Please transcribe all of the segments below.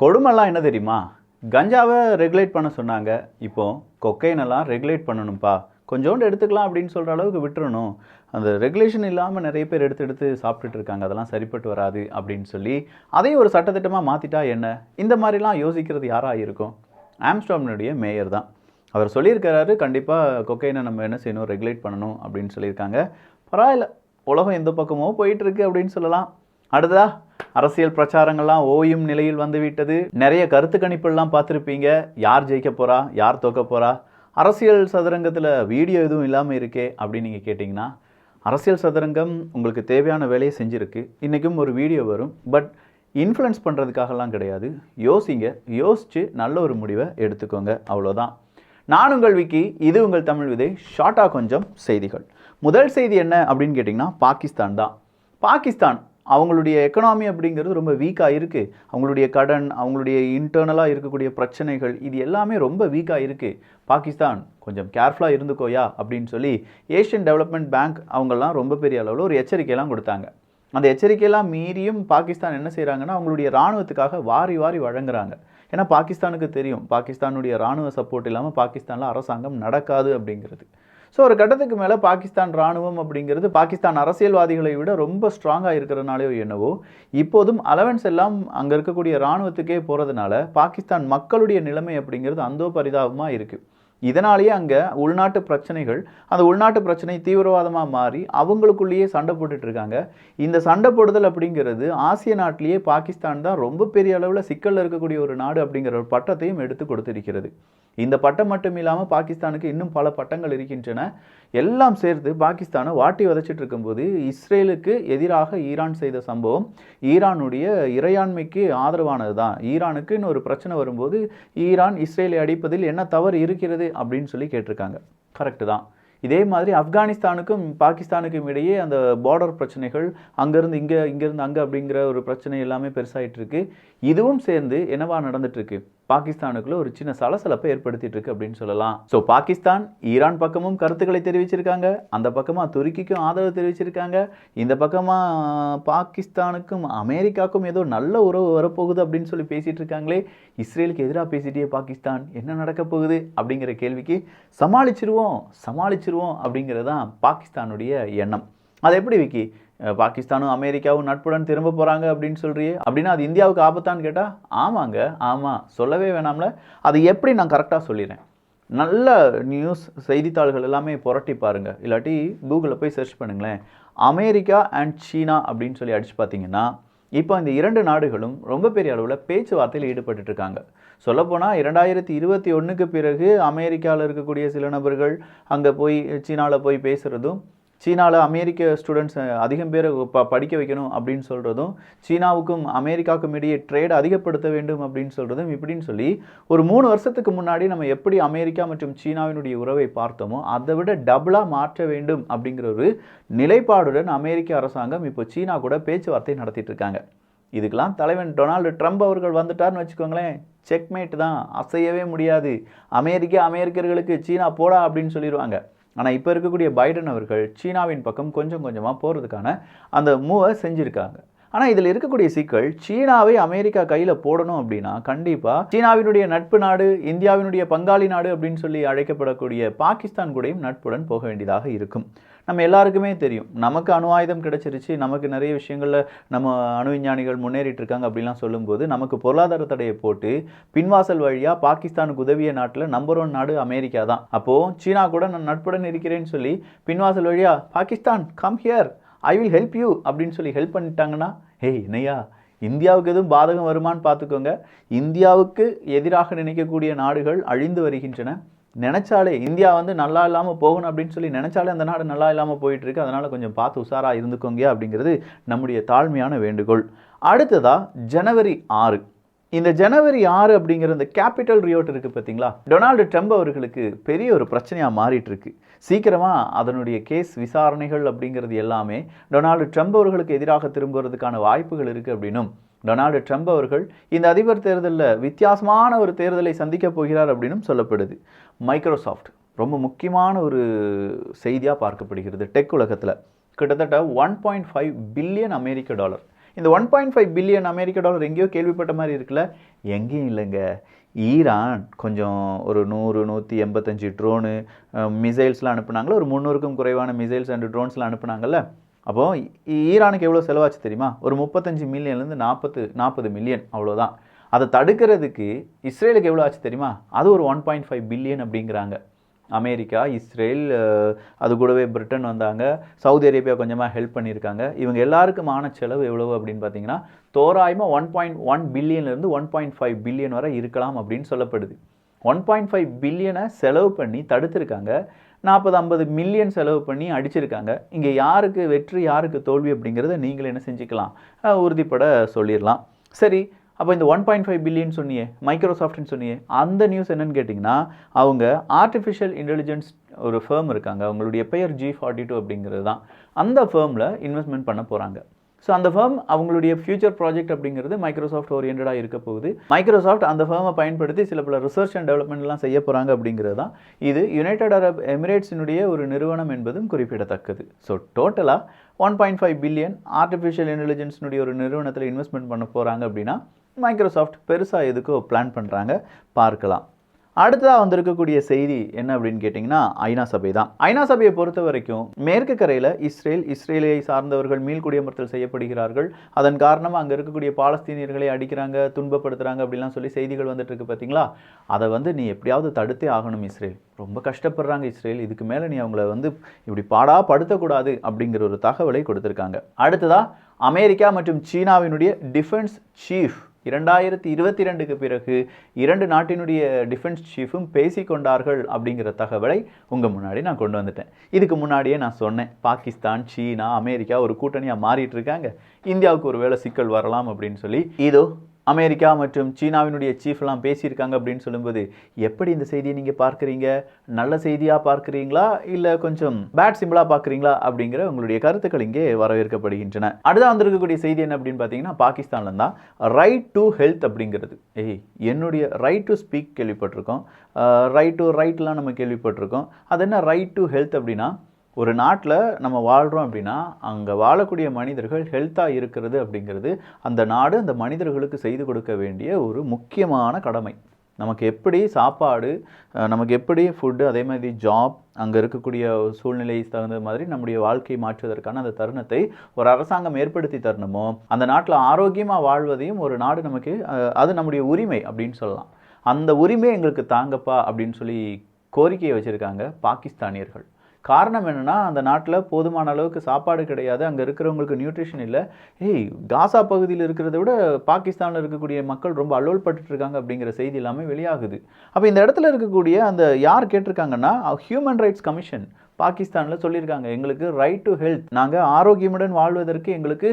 கொடுமைலாம் என்ன தெரியுமா? கஞ்சாவை ரெகுலேட் பண்ண சொன்னாங்க. இப்போ கொக்கைனெல்லாம் ரெகுலேட் பண்ணணும்ப்பா கொஞ்சோண்டு எடுத்துக்கலாம் அப்படின்னு சொல்கிற அளவுக்கு விட்டுறணும். அந்த ரெகுலேஷன் இல்லாமல் நிறைய பேர் எடுத்து எடுத்து சாப்பிட்டுட்டு இருக்காங்க. அதெல்லாம் சரிப்பட்டு வராது அப்படின்னு சொல்லி அதையும் ஒரு சட்டத்திட்டமாக மாற்றிட்டா என்ன? இந்த மாதிரிலாம் யோசிக்கிறது யாராக இருக்கும்? ஆம்ஸ்டாம்னுடைய மேயர் தான். அவர் சொல்லியிருக்கிறாரு கண்டிப்பாக கொக்கைனை நம்ம என்ன செய்யணும்? ரெகுலேட் பண்ணணும் அப்படின்னு சொல்லியிருக்காங்க. பரவாயில்ல. உலகம் எந்த பக்கமோ போயிட்டுருக்கு அப்படின்னு சொல்லலாம். அடுத்ததா அரசியல் பிரச்சாரங்கள்லாம் ஓயும் நிலையில் வந்து விட்டது நிறைய கருத்து கணிப்புலாம் பார்த்துருப்பீங்க. யார் ஜெயிக்க போகிறா யார் தோக்க போகிறா அரசியல் சதுரங்கத்தில் வீடியோ எதுவும் இல்லாமல் இருக்கே அப்படின்னு நீங்கள் கேட்டிங்கன்னா அரசியல் சதுரங்கம் உங்களுக்கு தேவையான வேலையை செஞ்சுருக்கு. இன்றைக்கும் ஒரு வீடியோ வரும். பட் இன்ஃப்ளூயன்ஸ் பண்ணுறதுக்காகலாம் கிடையாது. யோசிங்க. யோசித்து நல்ல ஒரு முடிவை எடுத்துக்கோங்க. அவ்வளோதான். நான் உங்கள் விக்கி இது உங்கள் தமிழ் விதை. ஷார்ட்டாக கொஞ்சம் செய்திகள். முதல் செய்தி என்ன அப்படின்னு கேட்டிங்கன்னா பாகிஸ்தான் தான். பாகிஸ்தான் அவங்களுடைய எக்கனாமி அப்படிங்கிறது ரொம்ப வீக்காக இருக்குது அவங்களுடைய கடன் அவங்களுடைய இன்டர்னலாக இருக்கக்கூடிய பிரச்சனைகள் இது எல்லாமே ரொம்ப வீக்காக இருக்குது பாகிஸ்தான் கொஞ்சம் கேர்ஃபுல்லாக இருந்துக்கோயா அப்படின்னு சொல்லி ஏஷியன் டெவலப்மெண்ட் பேங்க் அவங்கெல்லாம் ரொம்ப பெரிய அளவில் ஒரு எச்சரிக்கையெல்லாம் கொடுத்தாங்க. அந்த எச்சரிக்கையெல்லாம் மீறியும் பாகிஸ்தான் என்ன செய்கிறாங்கன்னா அவங்களுடைய இராணுவத்துக்காக வாரி வாரி வழங்குறாங்க. ஏன்னா பாகிஸ்தானுக்கு தெரியும் பாகிஸ்தானுடைய இராணுவ சப்போர்ட் இல்லாமல் பாகிஸ்தானில் அரசாங்கம் நடக்காது அப்படிங்கிறது. ஸோ ஒரு கட்டத்துக்கு மேலே பாகிஸ்தான் இராணுவம் அப்படிங்கிறது பாகிஸ்தான் அரசியல்வாதிகளை விட ரொம்ப ஸ்ட்ராங்காக இருக்கிறனாலேயோ என்னவோ இப்போதும் அலவன்ஸ் எல்லாம் அங்கே இருக்கக்கூடிய இராணுவத்துக்கே போகிறதுனால பாகிஸ்தான் மக்களுடைய நிலைமை அப்படிங்கிறது அந்தோ பரிதாபமாக இருக்குது இதனாலேயே அங்கே உள்நாட்டு பிரச்சனைகள் அந்த உள்நாட்டு பிரச்சனை தீவிரவாதமாக மாறி அவங்களுக்குள்ளேயே சண்டை போட்டுட்டு இருக்காங்க. இந்த சண்டை போடுதல் அப்படிங்கிறது ஆசிய நாட்டிலேயே பாகிஸ்தான் தான் ரொம்ப பெரிய அளவில் சிக்கலில் இருக்கக்கூடிய ஒரு நாடு அப்படிங்கிற ஒரு பட்டத்தையும் எடுத்து கொடுத்திருக்கிறது. இந்த பட்டம் மட்டும் இல்லாமல் பாகிஸ்தானுக்கு இன்னும் பல பட்டங்கள் இருக்கின்றன. எல்லாம் சேர்த்து பாகிஸ்தானை வாட்டி வதச்சிட்டு இருக்கும்போது இஸ்ரேலுக்கு எதிராக ஈரான் செய்த சம்பவம் ஈரானுடைய இறையாண்மைக்கு ஆதரவானது தான் ஈரானுக்குன்னு ஒரு பிரச்சனை வரும்போது ஈரான் இஸ்ரேலை அடிப்பதில் என்ன தவறு இருக்கிறது அப்படின்னு சொல்லி கேட்டிருக்காங்க. கரெக்டு தான். இதே மாதிரி ஆப்கானிஸ்தானுக்கும் பாகிஸ்தானுக்கும் இடையே அந்த பார்டர் பிரச்சனைகள் அங்கேருந்து இங்கே இங்கேருந்து அங்கே அப்படிங்கிற ஒரு பிரச்சனை எல்லாமே பெருசாகிட்டு இருக்கு இதுவும் சேர்ந்து என்னவா நடந்துட்டு இருக்கு பாகிஸ்தானுக்குள்ள ஒரு சின்ன சலசலப்பை ஏற்படுத்திட்டு இருக்கு அப்படின்னு சொல்லலாம். ஸோ பாகிஸ்தான் ஈரான் பக்கமும் கருத்துக்களை தெரிவிச்சிருக்காங்க. அந்த பக்கமாக துருக்கிக்கும் ஆதரவு தெரிவிச்சிருக்காங்க. இந்த பக்கமாக பாகிஸ்தானுக்கும் அமெரிக்காவுக்கும் ஏதோ நல்ல உறவு வரப்போகுது அப்படின்னு சொல்லி பேசிட்டு இருக்காங்களே இஸ்ரேலுக்கு எதிராக பேசிட்டே பாகிஸ்தான் என்ன நடக்க போகுது அப்படிங்கிற கேள்விக்கு சமாளிச்சிருவோம் சமாளிச்சிருவோம் அப்படிங்கிறது தான் பாகிஸ்தானுடைய எண்ணம். அதை எப்படி விக்கி? பாகிஸ்தானும் அமெரிக்காவும் நட்புடன் திரும்ப போகிறாங்க அப்படின்னு சொல்றியே. அப்படின்னா அது இந்தியாவுக்கு ஆபத்தான்னு கேட்டால் ஆமாங்க ஆமாம் சொல்லவே வேணாம்ல. அது எப்படி நான் கரெக்டாக சொல்லிடுறேன்? நல்ல நியூஸ் செய்தித்தாள்கள் எல்லாமே புரட்டி பாருங்கள் இல்லாட்டி கூகுளில் போய் சர்ச் பண்ணுங்களேன். அமெரிக்கா அண்ட் சீனா அப்படின்னு சொல்லி அடித்து பார்த்தீங்கன்னா இப்போ இந்த இரண்டு நாடுகளும் ரொம்ப பெரிய அளவில் பேச்சுவார்த்தையில் ஈடுபட்டுட்டு இருக்காங்க. சொல்லப்போனால் இரண்டாயிரத்தி இருபத்தி ஒன்றுக்கு பிறகு அமெரிக்காவில் இருக்கக்கூடிய சில நபர்கள் அங்கே போய் சீனாவில் போய் பேசுகிறதும் சீனாவில் அமெரிக்க ஸ்டூடெண்ட்ஸ் அதிகம் பேரை ப படிக்க வைக்கணும் அப்படின்னு சொல்கிறதும் சீனாவுக்கும் அமெரிக்காவுக்கும் இடையே ட்ரேட் அதிகப்படுத்த வேண்டும் அப்படின்னு சொல்கிறதும் இப்படின்னு சொல்லி ஒரு மூணு வருஷத்துக்கு முன்னாடி நம்ம எப்படி அமெரிக்கா மற்றும் சீனாவினுடைய உறவை பார்த்தோமோ அதை விட டபுளாக மாற்ற வேண்டும் அப்படிங்கிற ஒரு நிலைப்பாடுடன் அமெரிக்க அரசாங்கம் இப்போ சீனா கூட பேச்சுவார்த்தை நடத்திட்டு இருக்காங்க. இதுக்கெல்லாம் தலைவன் டொனால்டு ட்ரம்ப் அவர்கள் வந்துட்டார்னு வச்சுக்கோங்களேன். செக்மேட் தான். அசையவே முடியாது. அமெரிக்கா அமெரிக்கர்களுக்கு சீனா போடா அப்படின்னு சொல்லிடுவாங்க. ஆனால் இப்போ இருக்கக்கூடிய பைடன் அவர்கள் சீனாவின் பக்கம் கொஞ்சம் கொஞ்சமாக போகிறதுக்கான அந்த மூவை செஞ்சுருக்காங்க. ஆனால் இதில் இருக்கக்கூடிய சிக்கல் சீனாவை அமெரிக்கா கையில் போடணும் அப்படின்னா கண்டிப்பாக சீனாவினுடைய நட்பு நாடு இந்தியாவினுடைய பங்காளி நாடு அப்படின்னு சொல்லி அழைக்கப்படக்கூடிய பாகிஸ்தான் கூடயும் நட்புடன் போக வேண்டியதாக இருக்கும். நம்ம எல்லாருக்குமே தெரியும். நமக்கு அணு ஆயுதம் கிடைச்சிருச்சு நமக்கு நிறைய விஷயங்களில் நம்ம அணு விஞ்ஞானிகள் முன்னேறிட்டு இருக்காங்க அப்படிலாம் சொல்லும்போது நமக்கு பொருளாதார தடையை போட்டு பின்வாசல் வழியாக பாகிஸ்தானுக்கு உதவிய நாட்டில் நம்பர் ஒன் நாடு அமெரிக்கா தான். அப்போது சீனா கூட நான் நட்புடன் இருக்கிறேன்னு சொல்லி பின்வாசல் வழியாக Pakistan come here I will help you அப்படின்னு சொல்லி ஹெல்ப் பண்ணிட்டாங்கன்னா ஹேய் என்னையா இந்தியாவுக்கு எதுவும் பாதகம் வருமான்னு பார்த்துக்கோங்க. இந்தியாவுக்கு எதிராக நினைக்கக்கூடிய நாடுகள் அழிந்து வருகின்றன. நினச்சாலே இந்தியா வந்து நல்லா இல்லாமல் போகணும் அப்படின்னு சொல்லி நினச்சாலே அந்த நாடு நல்லா இல்லாமல் போயிட்டுருக்கு. அதனால் கொஞ்சம் பார்த்து உஷாராக இருந்துக்கோங்க அப்படிங்கிறது நம்முடைய தாழ்மையான வேண்டுகோள். அடுத்ததாக ஜனவரி ஆறு. இந்த ஜனவரி ஆறு அப்படிங்கிற இந்த கேபிட்டல் ரியோட் இருக்குது பார்த்தீங்களா? டொனால்டு ட்ரம்ப் அவர்களுக்கு பெரிய ஒரு பிரச்சனையாக மாறிட்டு இருக்கு சீக்கிரமாக அதனுடைய கேஸ் விசாரணைகள் அப்படிங்கிறது எல்லாமே டொனால்டு ட்ரம்ப் அவர்களுக்கு எதிராக திரும்புறதுக்கான வாய்ப்புகள் இருக்குது அப்படின்னும் டொனால்டு ட்ரம்ப் அவர்கள் இந்த அதிபர் தேர்தலில் வித்தியாசமான ஒரு தேர்தலை சந்திக்கப் போகிறார் அப்படின்னும் சொல்லப்படுது. மைக்ரோசாஃப்ட் ரொம்ப முக்கியமான ஒரு செய்தியாக பார்க்கப்படுகிறது டெக் உலகத்தில். கிட்டத்தட்ட ஒன் பாயிண்ட் ஃபைவ் பில்லியன் அமெரிக்க டாலர். இந்த ஒன் பாயிண்ட் ஃபைவ் பில்லியன் அமெரிக்க டாலர் எங்கேயோ கேள்விப்பட்ட மாதிரி இருக்குல்ல? எங்கேயும் இல்லைங்க. ஈரான் கொஞ்சம் ஒரு நூறு நூற்றி எண்பத்தஞ்சு ட்ரோனு மிசைல்ஸ்லாம் அனுப்புனாங்களே ஒரு முந்நூறுக்கும் குறைவான மிசைல்ஸ் அண்ட் ட்ரோன்ஸ்லாம் அனுப்புனாங்கல்ல? அப்போது ஈரானுக்கு எவ்வளோ செலவாச்சு தெரியுமா? ஒரு முப்பத்தஞ்சு மில்லியன்லேருந்து நாற்பத்து நாற்பது மில்லியன் அவ்வளோதான் அதை தடுக்கிறதுக்கு இஸ்ரேலுக்கு எவ்வளோ ஆச்சு தெரியுமா? அது ஒரு ஒன் பாயிண்ட் ஃபைவ் பில்லியன் அப்படிங்கிறாங்க. அமெரிக்கா இஸ்ரேல் அது கூடவே பிரிட்டன் வந்தாங்க. சவுதி அரேபியா கொஞ்சமாக ஹெல்ப் பண்ணியிருக்காங்க. இவங்க எல்லாருக்குமான செலவு எவ்வளவு அப்படின்னு பார்த்தீங்கன்னா தோராயமாக ஒன் பாயிண்ட் ஒன் பில்லியன்லேருந்து ஒன் பாயிண்ட் ஃபைவ் பில்லியன் வரை இருக்கலாம் அப்படின்னு சொல்லப்படுது. ஒன் பாயிண்ட் ஃபைவ் பில்லியனை செலவு பண்ணி தடுத்திருக்காங்க. நாற்பது ஐம்பது மில்லியன் செலவு பண்ணி அடிச்சிருக்காங்க. இங்கே யாருக்கு வெற்றி யாருக்கு தோல்வி அப்படிங்கிறத நீங்களே என்ன செஞ்சுக்கலாம்? உறுதிப்பட சொல்லிடலாம். சரி அப்போ இந்த ஒன் பாயிண்ட் ஃபைவ் பில்லியன் சொன்னியே மைக்ரோசாஃப்ட்னு சொன்னியே அந்த நியூஸ் என்னன்னு கேட்டிங்கன்னா அவங்க ஆர்டிஃபிஷியல் இன்டெலிஜென்ஸ் ஒரு ஃபேம் இருக்காங்க. அவங்களுடைய பெயர் ஜி ஃபார்ட்டி டூ அப்படிங்கிறது தான். அந்த ஃபேமில் இன்வெஸ்ட்மெண்ட் பண்ண போகிறாங்க ஸோ அந்த ஃபேம் அவங்களுடைய ஃபியூச்சர் ப்ராஜெக்ட் அப்படிங்கிறது மைக்ரோசாஃப்ட் ஓரியன்டாக இருக்க போகுது. மைக்ரோசாஃப்ட் அந்த ஃபேமை பயன்படுத்தி சில பல ரிசர்ச் அண்ட் டெவலப்மெண்ட்லாம் செய்ய போகிறாங்க அப்படிங்கிறது தான். இது யுனைடெட் அரப் எமிரேட்ஸினுடைய ஒரு நிறுவனம் என்பதும் குறிப்பிடத்தக்கது. ஸோ டோட்டலாக one point five billion artificial இன்டெலிஜென்ஸினுடைய ஒரு நிறுவனத்தில் இன்வெஸ்ட்மெண்ட் பண்ண போகிறாங்க அப்படின்னா மைக்ரோசாஃப்ட் பெருசாக எதுக்கோ பிளான் பண்ணுறாங்க பார்க்கலாம். அடுத்ததாக வந்திருக்கக்கூடிய செய்தி என்ன அப்படின்னு கேட்டிங்கன்னா ஐநா சபை தான். ஐநா சபையை பொறுத்த வரைக்கும் மேற்கு கரையில் இஸ்ரேல் இஸ்ரேலியை சார்ந்தவர்கள் மீள்குடியமர்த்தல் செய்யப்படுகிறார்கள். அதன் காரணமாக அங்கே இருக்கக்கூடிய பாலஸ்தீனியர்களை அடிக்கிறாங்க துன்பப்படுத்துகிறாங்க அப்படிலாம் சொல்லி செய்திகள் வந்துட்டு இருக்கு பார்த்தீங்களா அதை வந்து நீ எப்படியாவது தடுத்தே ஆகணும் இஸ்ரேல். ரொம்ப கஷ்டப்படுறாங்க இஸ்ரேல். இதுக்கு மேலே நீ அவங்கள வந்து இப்படி பாடா படுத்தக்கூடாது அப்படிங்கிற ஒரு தகவலை கொடுத்துருக்காங்க. அடுத்ததாக அமெரிக்கா மற்றும் சீனாவினுடைய டிஃபென்ஸ் சீஃப் இரண்டாயிரத்தி இருபத்தி ரெண்டுக்கு பிறகு இரண்டு நாட்டினுடைய டிஃபென்ஸ் சீஃபும் பேசிக்கொண்டார்கள் அப்படிங்கிற தகவலை உங்கள் முன்னாடி நான் கொண்டு வந்துட்டேன். இதுக்கு முன்னாடியே நான் சொன்னேன் பாகிஸ்தான் சீனா அமெரிக்கா ஒரு கூட்டணியாக மாறிட்டு இருக்காங்க. இந்தியாவுக்கு ஒரு வேளை சிக்கல் வரலாம் அப்படின்னு சொல்லி. இதோ அமெரிக்கா மற்றும் சீனாவினுடைய சீஃப்லாம் பேசியிருக்காங்க அப்படின்னு சொல்லும்போது எப்படி இந்த செய்தியை நீங்கள் பார்க்குறீங்க? நல்ல செய்தியாக பார்க்குறீங்களா? இல்லை கொஞ்சம் பேட் சிம்பிளாக பார்க்குறீங்களா? அப்படிங்கிற உங்களுடைய கருத்துக்கள் இங்கே வரவேற்கப்படுகின்றன. அடுத்த வந்திருக்கக்கூடிய செய்தி என்ன அப்படின்னு பார்த்தீங்கன்னா பாகிஸ்தானில் தான் ரைட் டு ஹெல்த் அப்படிங்கிறது. ஏய் என்னுடைய ரைட் டு ஸ்பீக் கேள்விப்பட்டிருக்கோம். ரைட் டு ரைட்லாம் நம்ம கேள்விப்பட்டிருக்கோம். அது என்ன ரைட் டு ஹெல்த் அப்படின்னா ஒரு நாட்டில் நம்ம வாழ்கிறோம் அப்படின்னா அங்கே வாழக்கூடிய மனிதர்கள் ஹெல்த்தாக இருக்கிறது அப்படிங்கிறது அந்த நாடு அந்த மனிதர்களுக்கு செய்து கொடுக்க வேண்டிய ஒரு முக்கியமான கடமை. நமக்கு எப்படி சாப்பாடு நமக்கு எப்படி ஃபுட்டு அதே மாதிரி ஜாப் அங்கே இருக்கக்கூடிய சூழ்நிலை தகுந்த மாதிரி நம்முடைய வாழ்க்கையை மாற்றுவதற்கான அந்த தருணத்தை ஒரு அரசாங்கம் ஏற்படுத்தி தரணுமோ அந்த நாட்டில் ஆரோக்கியமாக வாழ்வதையும் ஒரு நாடு நமக்கு அது நம்முடைய உரிமை அப்படின்னு சொல்லலாம். அந்த உரிமை எங்களுக்கு தாங்கப்பா அப்படின்னு சொல்லி கோரிக்கையை வச்சுருக்காங்க பாகிஸ்தானியர்கள். காரணம் என்னென்னா அந்த நாட்டில் போதுமான அளவுக்கு சாப்பாடு கிடையாது. அங்கே இருக்கிறவங்களுக்கு நியூட்ரிஷன் இல்லை. ஏய் காசா பகுதியில் இருக்கிறத விட பாகிஸ்தானில் இருக்கக்கூடிய மக்கள் ரொம்ப அல்லோல்பட்டு இருக்காங்க அப்படிங்கிற செய்தி எல்லாமே வெளியாகுது. அப்போ இந்த இடத்துல இருக்கக்கூடிய அந்த யார் கேட்டிருக்காங்கன்னா ஹியூமன் ரைட்ஸ் கமிஷன் பாகிஸ்தானில் சொல்லியிருக்காங்க. எங்களுக்கு ரைட் டு ஹெல்த் நாங்கள் ஆரோக்கியமுடன் வாழ்வதற்கு எங்களுக்கு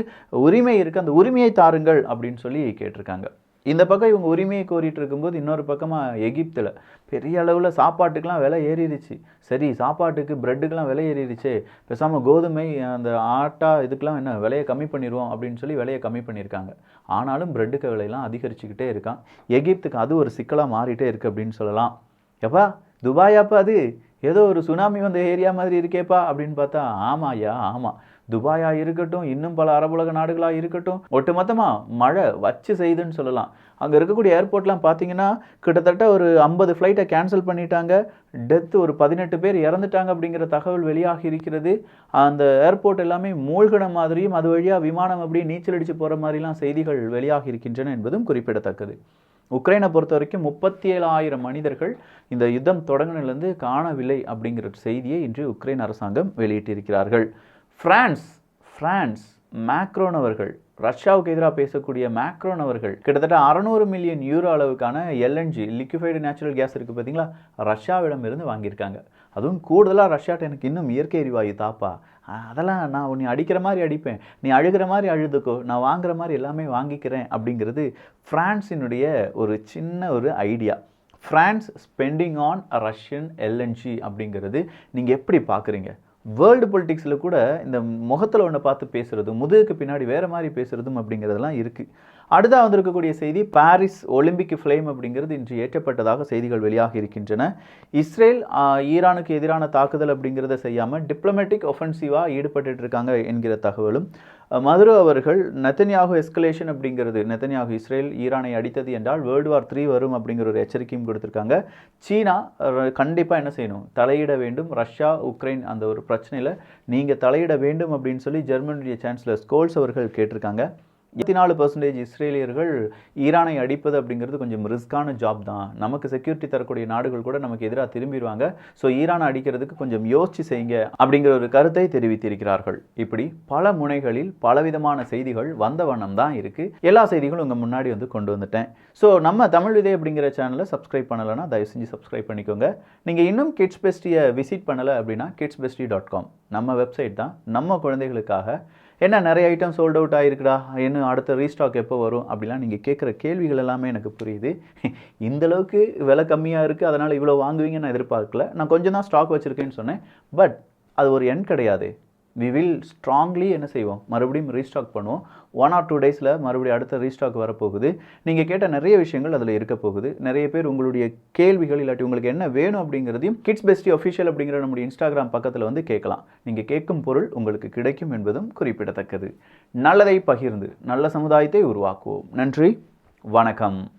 உரிமை இருக்குது அந்த உரிமையை தாருங்கள் அப்படின்னு சொல்லி கேட்டிருக்காங்க. இந்த பக்கம் இவங்க உரிமையை கோரிட்டு இருக்கும்போது இன்னொரு பக்கமாக எகிப்தில் பெரிய அளவில் சாப்பாட்டுக்கெலாம் விலை ஏறிடுச்சு. சரி சாப்பாட்டுக்கு பிரெட்டுக்கெலாம் விலை ஏறிடுச்சு. பேசாமல் கோதுமை அந்த ஆட்டா இதுக்கெலாம் என்ன விலையை கம்மி பண்ணிடுவோம் அப்படின்னு சொல்லி விலையை கம்மி பண்ணியிருக்காங்க. ஆனாலும் பிரெட்டுக்கு விலையெல்லாம் அதிகரிச்சுக்கிட்டே இருக்கான். எகிப்துக்கு அது ஒரு சிக்கலாக மாறிட்டே இருக்குது அப்படின்னு சொல்லலாம். எப்பா துபாயாப்பா அது? ஏதோ ஒரு சுனாமி வந்த ஏரியா மாதிரி இருக்கேப்பா அப்படின்னு பார்த்தா ஆமாயா ஆமாம் துபாயாக இருக்கட்டும் இன்னும் பல அரபுலக நாடுகளாக இருக்கட்டும் ஒட்டுமொத்தமாக மழை வச்சு செய்துன்னு சொல்லலாம். அங்கே இருக்கக்கூடிய ஏர்போர்ட்லாம் பார்த்தீங்கன்னா கிட்டத்தட்ட ஒரு ஐம்பது ஃப்ளைட்டை கேன்சல் பண்ணிட்டாங்க. டெத்து ஒரு பதினெட்டு பேர் இறந்துட்டாங்க அப்படிங்கிற தகவல் வெளியாகி இருக்கிறது. அந்த ஏர்போர்ட் எல்லாமே மூழ்கின மாதிரியும் அது வழியாக விமானம் அப்படியே நீச்சல் அடித்து போகிற மாதிரிலாம் செய்திகள் வெளியாகி இருக்கின்றன என்பதும் குறிப்பிடத்தக்கது. உக்ரைனை பொறுத்த வரைக்கும் முப்பத்தி ஏழாயிரம் மனிதர்கள் இந்த யுத்தம் தொடங்கினிலிருந்து காணவில்லை அப்படிங்கிற செய்தியை இன்று உக்ரைன் அரசாங்கம் வெளியிட்டிருக்கிறார்கள். பிரான்ஸ் பிரான்ஸ் மேக்ரோன் அவர்கள் ரஷ்யாவுக்கு எதிராக பேசக்கூடிய மேக்ரோன் அவர்கள் கிட்டத்தட்ட அறநூறு மில்லியன் யூரோ அளவுக்கான எல்என்ஜி லிக்யூஃபைடு நேச்சுரல் கேஸ் இருக்குது பார்த்தீங்களா? ரஷ்யாவிடம் இருந்து வாங்கியிருக்காங்க. அதுவும் கூடுதலாக ரஷ்யாட்ட எனக்கு இன்னும் இயற்கை எரிவாயு தாப்பா. அதெல்லாம் நான் நீ அடிக்கிற மாதிரி அடிப்பேன். நீ அழுகிற மாதிரி அழுதுக்கோ. நான் வாங்குற மாதிரி எல்லாமே வாங்கிக்கிறேன் அப்படிங்கிறது ஃப்ரான்ஸினுடைய ஒரு சின்ன ஒரு idea. France spending on Russian LNG அப்படிங்கிறது நீங்கள் எப்படி பார்க்குறீங்க வேர்ல்டு பொலிட்டிக்ஸில் கூட இந்த முகத்தில் ஒன்று பார்த்து பேசுகிறதும் முதுகுக்கு பின்னாடி வேறு மாதிரி பேசுகிறதும் அப்படிங்கிறதெல்லாம் இருக்குது அடுத்தா வந்திருக்கக்கூடிய செய்தி பாரிஸ் ஒலிம்பிக் ஃப்ளேம் அப்படிங்கிறது இன்று ஏற்றப்பட்டதாக செய்திகள் வெளியாக இருக்கின்றன. இஸ்ரேல் ஈரானுக்கு எதிரான தாக்குதல் அப்படிங்கிறத செய்யாமல் டிப்ளமேட்டிக் ஒஃபென்சிவாக ஈடுபட்டு இருக்காங்க என்கிற தகவலும் மதுரு அவர்கள் நெத்தன்யாகு எஸ்கலேஷன் அப்படிங்கிறது நெத்தன்யாகு இஸ்ரேல் ஈரானை அடித்தது என்றால் வேர்ல்டு வார் த்ரீ வரும் அப்படிங்கிற ஒரு எச்சரிக்கையும் கொடுத்துருக்காங்க. சீனா கண்டிப்பாக என்ன செய்யணும்? தலையிட வேண்டும். ரஷ்யா உக்ரைன் அந்த ஒரு பிரச்சனையில் நீங்கள் தலையிட வேண்டும் அப்படின்னு சொல்லி ஜெர்மனியுடைய சான்சலர் ஸ்கோல்ஸ் அவர்கள் கேட்டிருக்காங்க. இருபத்தி நாலு பர்சன்டேஜ் இஸ்ரேலியர்கள் ஈரானை அடிப்பது அப்படிங்கிறது கொஞ்சம் ரிஸ்கான ஜாப் தான். நமக்கு செக்யூரிட்டி தரக்கூடிய நாடுகள் கூட நமக்கு எதிராக திரும்பிடுவாங்க. ஸோ ஈரானை அடிக்கிறதுக்கு கொஞ்சம் யோசிச்சு செய்யுங்க அப்படிங்கிற ஒரு கருத்தை தெரிவித்திருக்கிறார்கள். இப்படி பல முனைகளில் பலவிதமான செய்திகள் வந்த வண்ணம் தான் இருக்குது எல்லா செய்திகளும் உங்கள் முன்னாடி வந்து கொண்டு வந்துட்டேன். ஸோ நம்ம தமிழ் விதை அப்படிங்கிற சேனலை சப்ஸ்கிரைப் பண்ணலைன்னா தயவு செஞ்சு சப்ஸ்கிரைப் பண்ணிக்கோங்க. நீங்கள் இன்னும் கிட்ஸ் பெஸ்டியை விசிட் பண்ணலை அப்படின்னா கிட்ஸ் பெஸ்டி டாட் காம் நம்ம வெப்சைட் தான். நம்ம குழந்தைகளுக்காக என்ன நிறைய ஐட்டம் சோல்ட் அவுட் ஆகிருக்குடா என்ன அடுத்த ரீஸ்டாக் எப்போ வரும்? அப்படிலாம் நீங்கள் கேட்குற கேள்விகள் எல்லாமே எனக்கு புரியுது. இந்த அளவுக்கு விலை கம்மியாக இருக்குது அதனால் இவ்வளோ வாங்குவீங்கன்னு நான் எதிர்பார்க்கல. நான் கொஞ்சம் தான் ஸ்டாக் வச்சுருக்கேன்னு சொன்னேன். பட் அது ஒரு எண் கிடையாது. வி வில் ஸ்ட்ராங்லி என்ன செய்வோம்? மறுபடியும் ரீஸ்டாக் பண்ணுவோம். ஒன் ஆர் டூ டேஸில் மறுபடியும் அடுத்த ரீஸ்டாக் வரப்போகுது. நீங்கள் கேட்ட நிறைய விஷயங்கள் அதில் இருக்க போகுது. நிறைய பேர் உங்களுடைய கேள்விகள் இல்லாட்டி உங்களுக்கு என்ன வேணும் அப்படிங்கிறதையும் கிட்ஸ் பெஸ்டி அஃபிஷியல் அப்படிங்கிற நம்முடைய இன்ஸ்டாகிராம் பக்கத்தில் வந்து கேட்கலாம். நீங்கள் கேட்கும் பொருள் உங்களுக்கு கிடைக்கும் என்பதும் குறிப்பிடத்தக்கது. நல்லதை பகிர்ந்து நல்ல சமுதாயத்தை உருவாக்குவோம். நன்றி. வணக்கம்.